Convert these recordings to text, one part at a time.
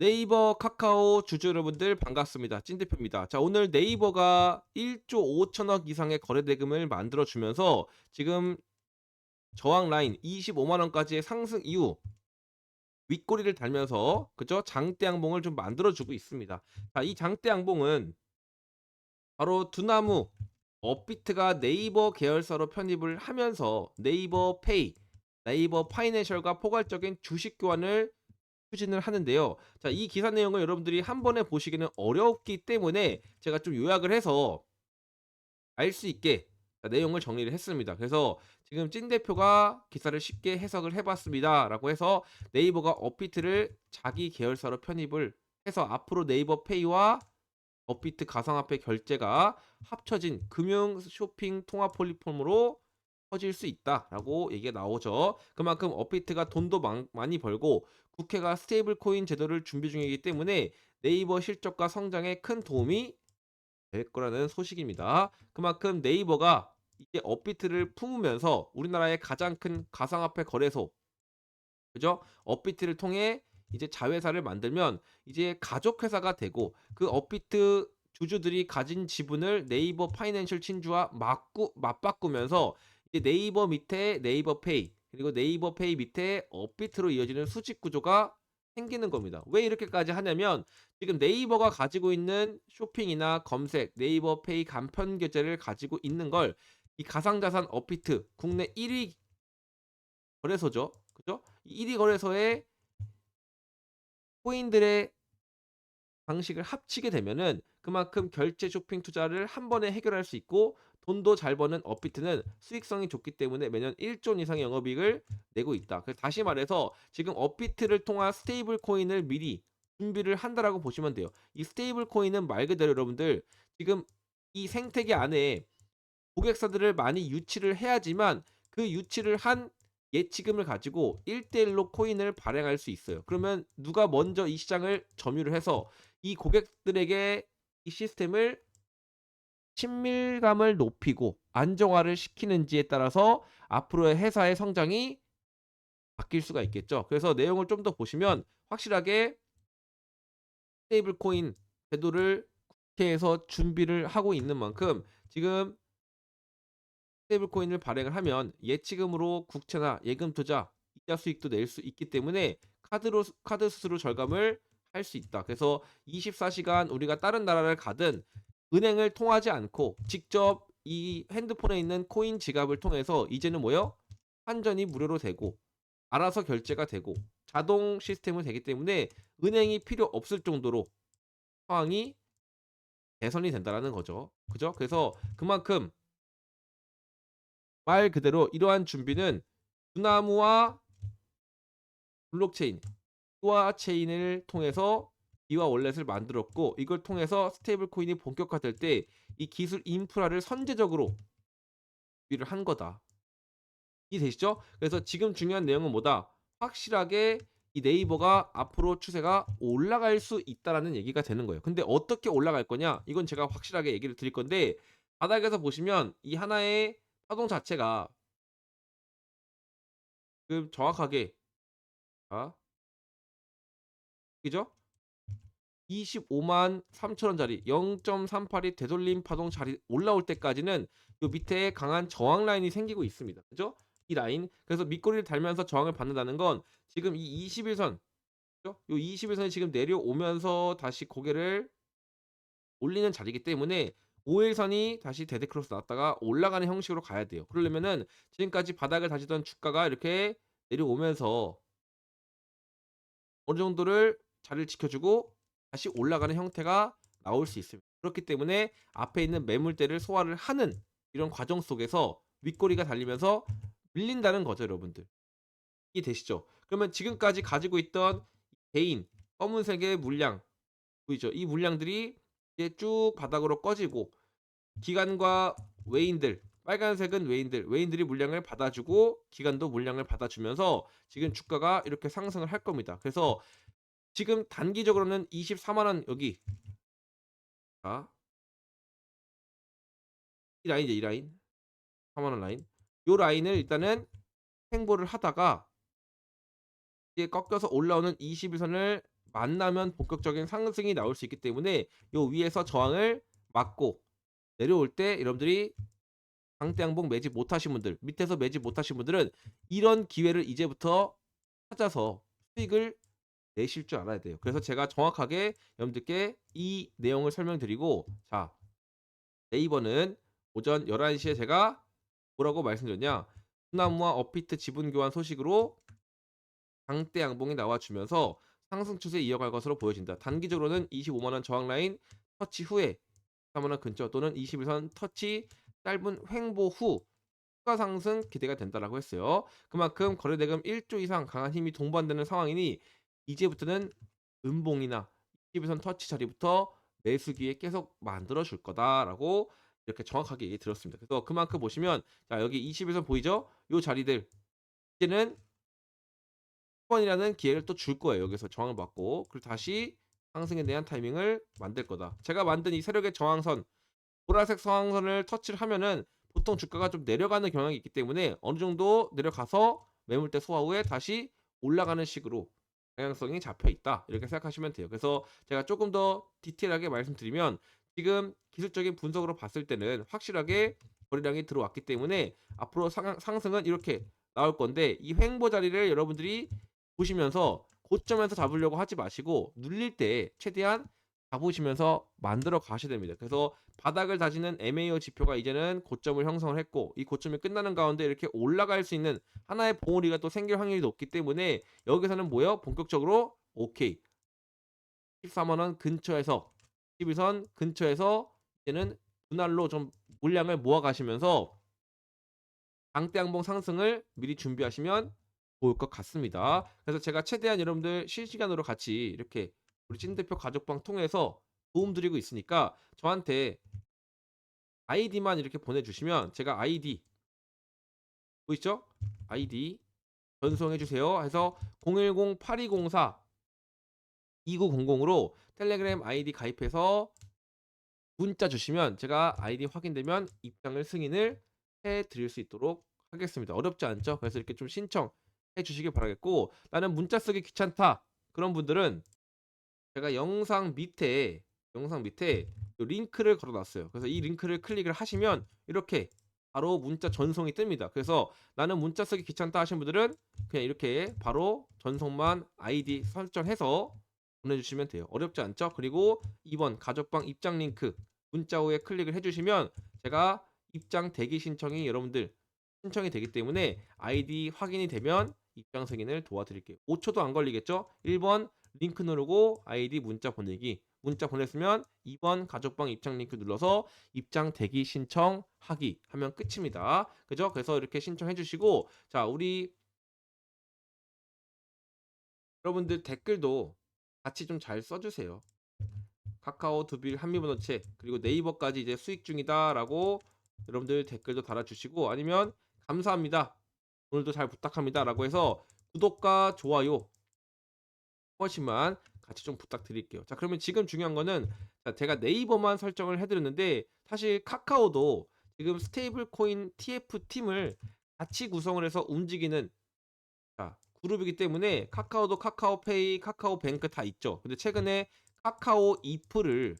네이버 카카오 주주 여러분들 반갑습니다. 찐대표입니다. 자, 오늘 네이버가 1조 5천억 이상의 거래 대금을 만들어 주면서 지금 저항 라인 25만 원까지의 상승 이후 윗꼬리를 달면서 그죠? 장대 양봉을 좀 만들어 주고 있습니다. 자, 이 장대 양봉은 바로 두나무 업비트가 네이버 계열사로 편입을 하면서 네이버 페이, 네이버 파이낸셜과 포괄적인 주식 교환을 추진을 하는데요. 자, 이 기사 내용을 여러분들이 한 번에 보시기는 어렵기 때문에 제가 좀 요약을 해서 알 수 있게 자, 내용을 정리를 했습니다. 그래서 지금 찐 대표가 기사를 쉽게 해석을 해봤습니다 라고 해서 네이버가 업비트를 자기 계열사로 편입을 해서 앞으로 네이버 페이와 업비트 가상화폐 결제가 합쳐진 금융 쇼핑 통합 플랫폼으로 퍼질 수 있다라고 얘기가 나오죠. 그만큼 업비트가 돈도 많- 많이 벌고 국회가 스테이블 코인 제도를 준비 중이기 때문에 네이버 실적과 성장에 큰 도움이 될 거라는 소식입니다. 그만큼 네이버가 이제 업비트를 품으면서 우리나라의 가장 큰 가상화폐 거래소 그죠? 업비트를 통해 이제 자회사를 만들면 이제 가족 회사가 되고 그 업비트 주주들이 가진 지분을 네이버 파이낸셜 친주와 맞구, 맞바꾸면서 이제 네이버 밑에 네이버 페이 그리고 네이버 페이 밑에 업비트로 이어지는 수직 구조가 생기는 겁니다. 왜 이렇게까지 하냐면 지금 네이버가 가지고 있는 쇼핑이나 검색, 네이버 페이 간편 결제를 가지고 있는 걸 이 가상자산 업비트 국내 1위 거래소죠. 그죠? 이 1위 거래소에 코인들의 방식을 합치게 되면은 그만큼 결제 쇼핑 투자를 한 번에 해결할 수 있고 돈도 잘 버는 업비트는 수익성이 좋기 때문에 매년 1조 원 이상의 영업이익을 내고 있다. 그래서 다시 말해서 지금 업비트를 통한 스테이블 코인을 미리 준비를 한다라고 보시면 돼요. 이 스테이블 코인은 말 그대로 여러분들 지금 이 생태계 안에 고객사들을 많이 유치를 해야지만 그 유치를 한 예치금을 가지고 1대1로 코인을 발행할 수 있어요. 그러면 누가 먼저 이 시장을 점유를 해서 이 고객들에게 이 시스템을 친밀감을 높이고 안정화를 시키는지에 따라서 앞으로의 회사의 성장이 바뀔 수가 있겠죠. 그래서 내용을 좀 더 보시면 확실하게 스테이블 코인 제도를 국회에서 준비를 하고 있는 만큼 지금 스테이블 코인을 발행을 하면 예치금으로 국채나 예금 투자 이자 수익도 낼 수 있기 때문에 카드로 카드 수수료 절감을 할 수 있다. 그래서 24시간 우리가 다른 나라를 가든 은행을 통하지 않고 직접 이 핸드폰에 있는 코인 지갑을 통해서 이제는 뭐요? 환전이 무료로 되고 알아서 결제가 되고 자동 시스템이 되기 때문에 은행이 필요 없을 정도로 상황이 개선이 된다라는 거죠. 그죠? 그래서 그만큼 말 그대로 이러한 준비는 두나무와 블록체인, 이와 체인을 통해서 이와 월렛을 만들었고 이걸 통해서 스테이블 코인이 본격화될 때 이 기술 인프라를 선제적으로 준비를 한 거다. 이해되시죠? 그래서 지금 중요한 내용은 뭐다? 확실하게 이 네이버가 앞으로 추세가 올라갈 수 있다라는 얘기가 되는 거예요. 근데 어떻게 올라갈 거냐? 이건 제가 확실하게 얘기를 드릴 건데 바닥에서 보시면 이 하나의 파동 자체가 지금 정확하게 자 그죠? 25만 3천 원짜리 0.38이 되돌림 파동 자리 올라올 때까지는 요 밑에 강한 저항 라인이 생기고 있습니다. 그죠? 이 라인. 그래서 밑꼬리를 달면서 저항을 받는다는 건 지금 이 21선 그죠? 요 21선이 지금 내려오면서 다시 고개를 올리는 자리이기 때문에 5일선이 다시 데드크로스 나왔다가 올라가는 형식으로 가야 돼요. 그러려면은 지금까지 바닥을 다지던 주가가 이렇게 내려오면서 어느 정도를 자리를 지켜주고 다시 올라가는 형태가 나올 수 있습니다. 그렇기 때문에 앞에 있는 매물대를 소화를 하는 이런 과정 속에서 윗꼬리가 달리면서 밀린다는 거죠, 여러분들. 이게 되시죠? 그러면 지금까지 가지고 있던 개인 검은색의 물량 보이죠? 이 물량들이 이제 쭉 바닥으로 꺼지고 기관과 외인들 빨간색은 외인들 외인들이 물량을 받아주고 기관도 물량을 받아주면서 지금 주가가 이렇게 상승을 할 겁니다. 그래서 지금 단기적으로는 24만 원 여기. 자, 이 라인이죠 이 라인. 4만 원 라인. 요 라인을 일단은 행보를 하다가 이제 꺾여서 올라오는 21선을 만나면 본격적인 상승이 나올 수 있기 때문에 요 위에서 저항을 막고 내려올 때 여러분들이 강대 양봉 매집 못하신 분들 밑에서 매집 못하신 분들은 이런 기회를 이제부터 찾아서 수익을 내실 줄 알아야 돼요. 그래서 제가 정확하게 여러분들께 이 내용을 설명드리고 자 네이버는 오전 11시에 제가 뭐라고 말씀드렸냐 수나무와 업비트 지분 교환 소식으로 강대 양봉이 나와주면서 상승 추세 이어갈 것으로 보여진다. 단기적으로는 25만원 저항 라인 터치 후에 3만원 근처 또는 21선 터치 짧은 횡보 후 추가 상승 기대가 된다라고 했어요. 그만큼 거래대금 1조 이상 강한 힘이 동반되는 상황이니 이제부터는 음봉이나 21선 터치 자리부터 매수 기회 계속 만들어 줄 거다라고 이렇게 정확하게 얘기 들었습니다. 그래서 그만큼 보시면 자 여기 21선 보이죠? 요 자리들 이제는 10번이라는 기회를 또 줄 거예요. 여기서 저항을 받고 그리고 다시 상승에 대한 타이밍을 만들 거다. 제가 만든 이 세력의 저항선 보라색 저항선을 터치를 하면은 보통 주가가 좀 내려가는 경향이 있기 때문에 어느 정도 내려가서 매물대 소화 후에 다시 올라가는 식으로 방향성이 잡혀 있다 이렇게 생각하시면 돼요. 그래서 제가 조금 더 디테일하게 말씀드리면 지금 기술적인 분석으로 봤을 때는 확실하게 거래량이 들어왔기 때문에 앞으로 상, 상승은 이렇게 나올 건데 이 횡보 자리를 여러분들이 보시면서 고점에서 잡으려고 하지 마시고 눌릴 때 최대한 잡으시면서 만들어 가셔야 됩니다. 그래서 바닥을 다지는 MAO 지표가 이제는 고점을 형성을 했고 이 고점이 끝나는 가운데 이렇게 올라갈 수 있는 하나의 봉우리가 또 생길 확률이 높기 때문에 여기서는 뭐예요? 본격적으로 오케이 14만 원 근처에서 11선 근처에서 이제는 분할로 좀 물량을 모아 가시면서 강대양봉 상승을 미리 준비하시면 좋을 것 같습니다. 그래서 제가 최대한 여러분들 실시간으로 같이 이렇게 우리 찐 대표 가족방 통해서 도움 드리고 있으니까 저한테 아이디만 이렇게 보내주시면 제가 아이디 보이죠? 아이디 전송해 주세요. 해서 010-8204 2900으로 텔레그램 아이디 가입해서 문자 주시면 제가 아이디 확인되면 입장을 승인을 해 드릴 수 있도록 하겠습니다. 어렵지 않죠? 그래서 이렇게 좀 신청해 주시길 바라겠고 나는 문자 쓰기 귀찮다. 그런 분들은 제가 영상 밑에 영상 밑에 요 링크를 걸어 놨어요. 그래서 이 링크를 클릭을 하시면 이렇게 바로 문자 전송이 뜹니다. 그래서 나는 문자 쓰기 귀찮다 하신 분들은 그냥 이렇게 바로 전송만 아이디 설정해서 보내주시면 돼요. 어렵지 않죠? 그리고 2번 가족방 입장 링크 문자 후에 클릭을 해주시면 제가 입장 대기 신청이 여러분들 신청이 되기 때문에 아이디 확인이 되면 입장 승인을 도와드릴게요. 5초도 안 걸리겠죠? 1번 링크 누르고 아이디 문자 보내기 문자 보냈으면 2번 가족방 입장 링크 눌러서 입장 대기 신청하기 하면 끝입니다. 그죠? 그래서 이렇게 신청해 주시고 자 우리 여러분들 댓글도 같이 좀 잘 써주세요. 카카오, 두빌, 한미번호체 그리고 네이버까지 이제 수익 중이다라고 여러분들 댓글도 달아주시고 아니면 감사합니다. 오늘도 잘 부탁합니다라고 해서 구독과 좋아요 한 번씩만 같이 좀 부탁드릴게요. 자 그러면 지금 중요한 거는 자, 제가 네이버만 설정을 해드렸는데 사실 카카오도 지금 스테이블 코인 TF 팀을 같이 구성을 해서 움직이는 자, 그룹이기 때문에 카카오도 카카오페이, 카카오뱅크 다 있죠. 근데 최근에 카카오 이프를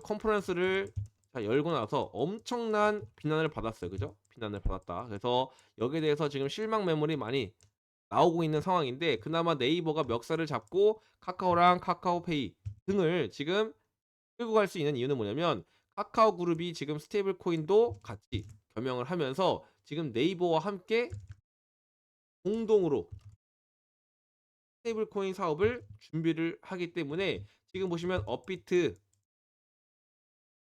컨퍼런스를 자, 열고 나서 엄청난 비난을 받았어요. 그죠? 비난을 받았다. 그래서 여기에 대해서 지금 실망 매물이 많이 나오고 있는 상황인데 그나마 네이버가 멱살을 잡고 카카오랑 카카오페이 등을 지금 끌고 갈 수 있는 이유는 뭐냐면 카카오 그룹이 지금 스테이블 코인도 같이 겸용을 하면서 지금 네이버와 함께 공동으로 스테이블 코인 사업을 준비를 하기 때문에 지금 보시면 업비트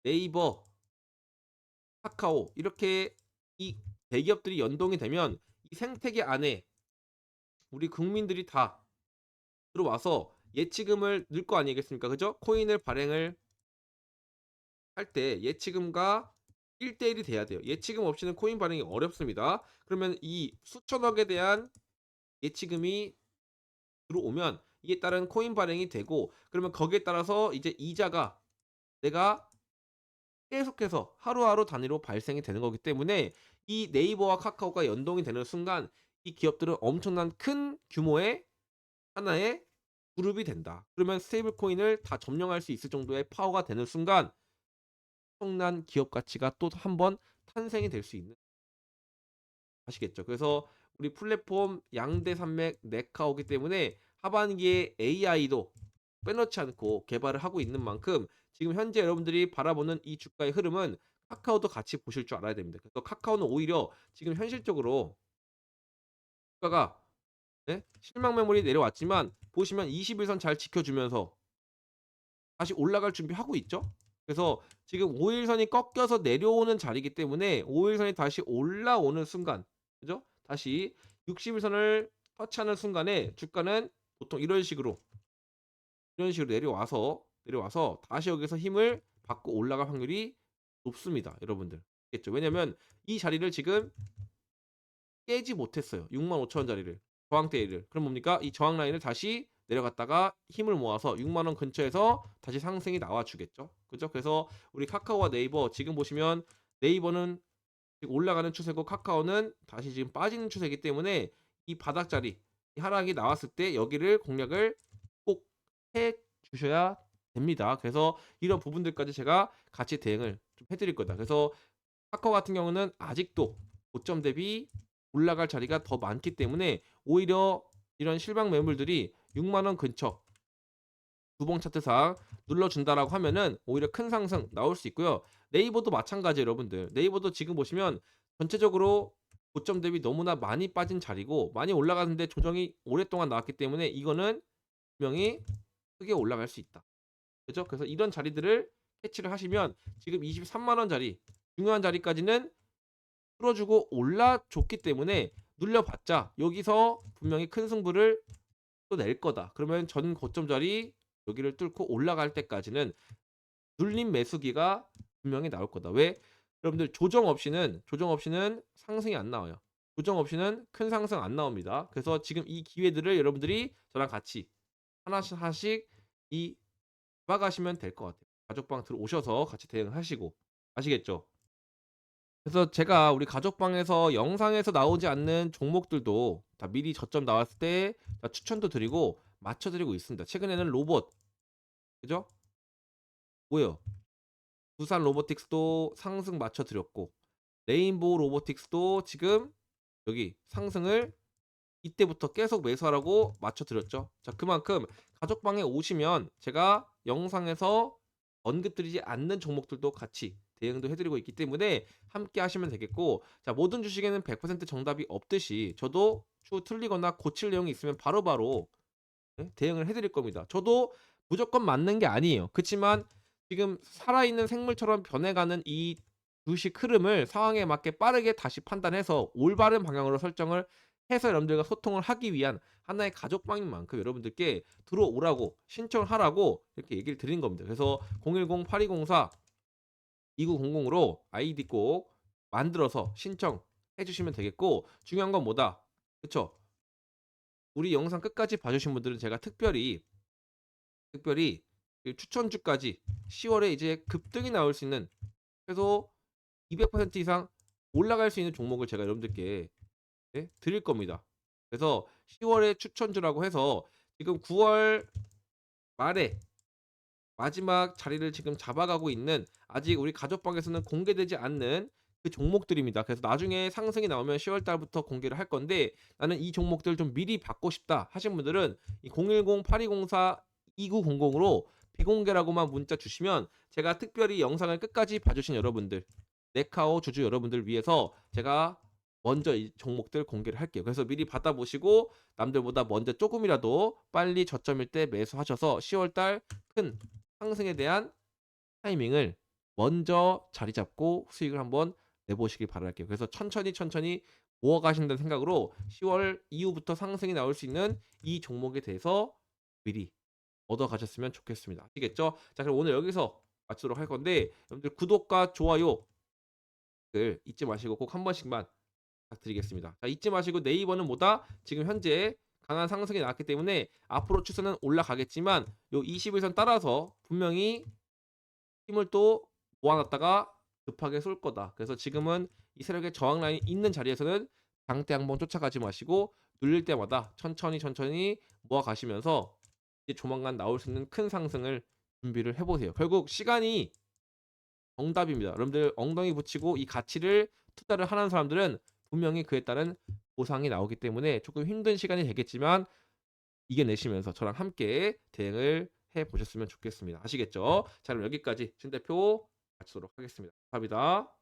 네이버 카카오 이렇게 이 대기업들이 연동이 되면 이 생태계 안에 우리 국민들이 다 들어와서 예치금을 넣을 거 아니겠습니까? 그죠? 코인을 발행을 할 때 예치금과 1대1이 돼야 돼요. 예치금 없이는 코인 발행이 어렵습니다. 그러면 이 수천억에 대한 예치금이 들어오면 이에 따른 코인 발행이 되고 그러면 거기에 따라서 이제 이자가 내가 계속해서 하루하루 단위로 발생이 되는 거기 때문에 이 네이버와 카카오가 연동이 되는 순간 이 기업들은 엄청난 큰 규모의 하나의 그룹이 된다. 그러면 스테이블 코인을 다 점령할 수 있을 정도의 파워가 되는 순간 엄청난 기업 가치가 또 한 번 탄생이 될 수 있는 아시겠죠? 그래서 우리 플랫폼 양대 산맥 네카오기 때문에 하반기에 AI도 빼놓지 않고 개발을 하고 있는 만큼 지금 현재 여러분들이 바라보는 이 주가의 흐름은 카카오도 같이 보실 줄 알아야 됩니다. 그래서 카카오는 오히려 지금 현실적으로 주가가 네? 실망 매물이 내려왔지만 보시면 21선 잘 지켜주면서 다시 올라갈 준비하고 있죠. 그래서 지금 5일선이 꺾여서 내려오는 자리이기 때문에 5일선이 다시 올라오는 순간 그죠? 다시 60일선을 터치하는 순간에 주가는 보통 이런 식으로 이런 식으로 내려와서 내려와서 다시 여기서 힘을 받고 올라갈 확률이 높습니다. 여러분들. 겠죠? 왜냐면 이 자리를 지금 깨지 못했어요. 65,000원 자리를. 저항대를. 그럼 뭡니까? 이 저항 라인을 다시 내려갔다가 힘을 모아서 6만 원 근처에서 다시 상승이 나와 주겠죠. 그죠? 그래서 우리 카카오와 네이버 지금 보시면 네이버는 올라가는 추세고 카카오는 다시 지금 빠지는 추세이기 때문에 이 바닥 자리 이 하락이 나왔을 때 여기를 공략을 꼭 해 주셔야 됩니다. 그래서 이런 부분들까지 제가 같이 대응을 좀 해드릴 거다. 그래서 카카오 같은 경우는 아직도 고점 대비 올라갈 자리가 더 많기 때문에 오히려 이런 실방 매물들이 6만 원 근처 두봉 차트상 눌러준다라고 하면은 오히려 큰 상승 나올 수 있고요. 네이버도 마찬가지 여러분들. 네이버도 지금 보시면 전체적으로 고점 대비 너무나 많이 빠진 자리고 많이 올라가는데 조정이 오랫동안 나왔기 때문에 이거는 분명히 크게 올라갈 수 있다. 그죠? 그래서 이런 자리들을 캐치를 하시면 지금 23만 원 자리 중요한 자리까지는 풀어주고 올라줬기 때문에 눌려봤자 여기서 분명히 큰 승부를 또 낼 거다. 그러면 전 고점 자리 여기를 뚫고 올라갈 때까지는 눌림 매수기가 분명히 나올 거다. 왜? 여러분들 조정 없이는 조정 없이는 상승이 안 나와요. 조정 없이는 큰 상승 안 나옵니다. 그래서 지금 이 기회들을 여러분들이 저랑 같이 하나씩 하나씩 이 잡아가시면 될 것 같아요. 가족방 들어오셔서 같이 대응하시고 아시겠죠? 그래서 제가 우리 가족방에서 영상에서 나오지 않는 종목들도 다 미리 저점 나왔을 때다 추천도 드리고 맞춰드리고 있습니다. 최근에는 로봇 그죠? 뭐예요? 부산 로보틱스도 상승 맞춰드렸고 레인보우 로보틱스도 지금 여기 상승을 이때부터 계속 매수하라고 맞춰드렸죠. 자 그만큼 가족방에 오시면 제가 영상에서 언급드리지 않는 종목들도 같이 대응도 해드리고 있기 때문에 함께 하시면 되겠고 자 모든 주식에는 100% 정답이 없듯이 저도 추후 틀리거나 고칠 내용이 있으면 바로바로 네, 대응을 해드릴 겁니다. 저도 무조건 맞는 게 아니에요. 그렇지만 지금 살아있는 생물처럼 변해가는 이 주식 흐름을 상황에 맞게 빠르게 다시 판단해서 올바른 방향으로 설정을 해서 여러분들과 소통을 하기 위한 하나의 가족방인 만큼 여러분들께 들어오라고 신청을 하라고 이렇게 얘기를 드린 겁니다. 그래서 010-8204 2900으로 아이디 꼭 만들어서 신청해 주시면 되겠고 중요한 건 뭐다? 그쵸? 우리 영상 끝까지 봐주신 분들은 제가 특별히 특별히 그 추천주까지 10월에 이제 급등이 나올 수 있는 최소 200% 이상 올라갈 수 있는 종목을 제가 여러분들께 네, 드릴 겁니다. 그래서 10월에 추천주라고 해서 지금 9월 말에 마지막 자리를 지금 잡아가고 있는 아직 우리 가족방에서는 공개되지 않는 그 종목들입니다. 그래서 나중에 상승이 나오면 10월 달부터 공개를 할 건데 나는 이 종목들 좀 미리 받고 싶다 하신 분들은 이 010-8204-2900으로 비공개라고만 문자 주시면 제가 특별히 영상을 끝까지 봐주신 여러분들 네카오 주주 여러분들 위해서 제가 먼저 이 종목들 공개를 할게요. 그래서 미리 받아보시고 남들보다 먼저 조금이라도 빨리 저점일 때 매수하셔서 10월달 큰 상승에 대한 타이밍을 먼저 자리 잡고 수익을 한번 내보시길 바랄게요. 그래서 천천히 천천히 모아가신다는 생각으로 10월 이후부터 상승이 나올 수 있는 이 종목에 대해서 미리 얻어가셨으면 좋겠습니다. 아시겠죠? 자 그럼 오늘 여기서 마치도록 할 건데 여러분들 구독과 좋아요 를 잊지 마시고 꼭 한 번씩만 부탁드리겠습니다. 자 잊지 마시고 네이버는 뭐다? 지금 현재 강한 상승이 나왔기 때문에 앞으로 추세는 올라가겠지만 요 21선 따라서 분명히 힘을 또 모아놨다가 급하게 쏠 거다. 그래서 지금은 이 세력의 저항 라인이 있는 자리에서는 장대 한번 쫓아가지 마시고 눌릴 때마다 천천히 천천히 모아 가시면서 이제 조만간 나올 수 있는 큰 상승을 준비를 해보세요. 결국 시간이 정답입니다. 여러분들 엉덩이 붙이고 이 가치를 투자를 하는 사람들은 분명히 그에 따른 보상이 나오기 때문에 조금 힘든 시간이 되겠지만 이겨내시면서 저랑 함께 대응을 해 보셨으면 좋겠습니다. 아시겠죠? 자 그럼 여기까지 진 대표 마치도록 하겠습니다. 감사합니다.